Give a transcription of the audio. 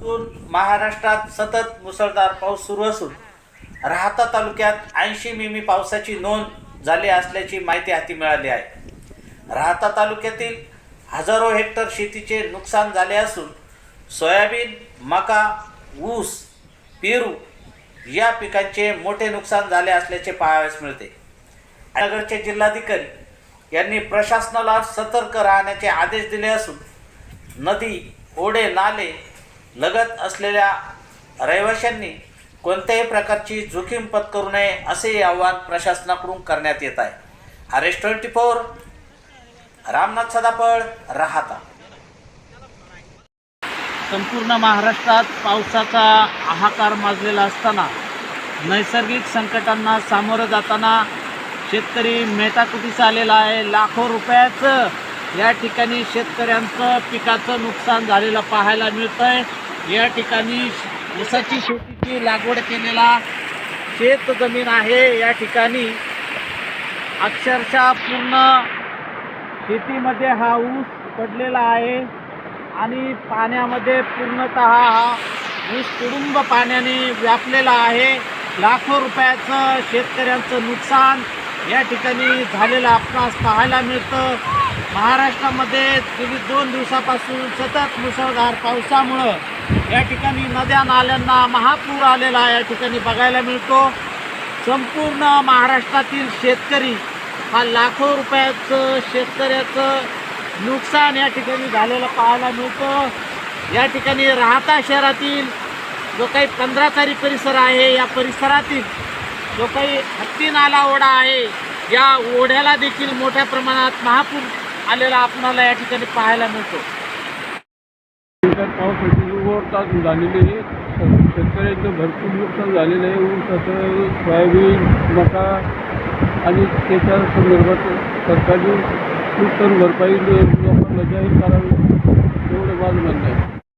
असून महाराष्ट्रात सतत मुसळधार पाऊस सुरू असून राहता तालुक्यात ऐंशी मिमी पावसाची नोंद झाली असल्याची माहिती हाती मिळाली आहे. राहता तालुक्यातील हजारो हेक्टर शेतीचे नुकसान झाले असून सोयाबीन मका ऊस पेरू या पिकांचे मोठे नुकसान झाले असल्याचे पाहावयास मिळते. नगरचे जिल्हाधिकारी यांनी प्रशासनाला सतर्क राहण्याचे आदेश दिले असून नदी ओढे नाले लगत असलेल्या रहिवाशांनी कोणत्याही प्रकारची जोखीम पत्करू नये असे आवाहन प्रशासनाकडून करण्यात येत आहे. R twenty four. Ramnath Sadapal Rahata. संपूर्ण महाराष्ट्रात पावसाचा हाहाकार माजलेला असताना नैसर्गिक संकटांना सामोरं जाताना शेतकरी मेटाकुटीस आलेला आहे. लाखो रुपयाचं या ठिकाणी शेतकऱ्यांचं पिकाचं नुकसान झालेलं पाहायला मिळतं आहे या ठिकाणी ऊसाची शेतीची लागवड केलेला शेत जमीन आहे. या ठिकाणी अक्षरशः पूर्ण शेतीमध्ये हा ऊस पडलेला आहे आणि पाण्यामध्ये पूर्णत हा ऊस तुडुंब पाण्याने व्यापलेला आहे. लाखो रुपयाचं शेतकऱ्यांचं नुकसान या ठिकाणी झालेलं आपणास पाहायला मिळतं. महाराष्ट्रामध्ये गेली दोन दिवसापासून सतत मुसळधार पावसामुळं या ठिकाणी नद्या नाल्यांना महापूर आलेला या ठिकाणी बघायला मिळतो संपूर्ण महाराष्ट्रातील शेतकरी हा लाखो रुपयाचं शेतकऱ्याचं नुकसान या ठिकाणी झालेलं पाहायला मिळतं. या ठिकाणी राहता शहरातील जो काही पंधरा तारी परिसर आहे या परिसरातील जो काही हत्ती नाला ओढा आहे या ओढ्याला देखील मोठ्या प्रमाणात महापूर आलेला आपणाला या ठिकाणी पाहायला मिळतो. पाऊस पावसाची झालेली आहे. शेतकऱ्यांचं भरपूर नुकसान झालेलं आहे. ऊस असं सोयाबीन मका आणि त्याच्या संदर्भात सरकारने नुकसान भरपाई लोकांना जाहीर करावी. एवढं माझं म्हणणं आहे.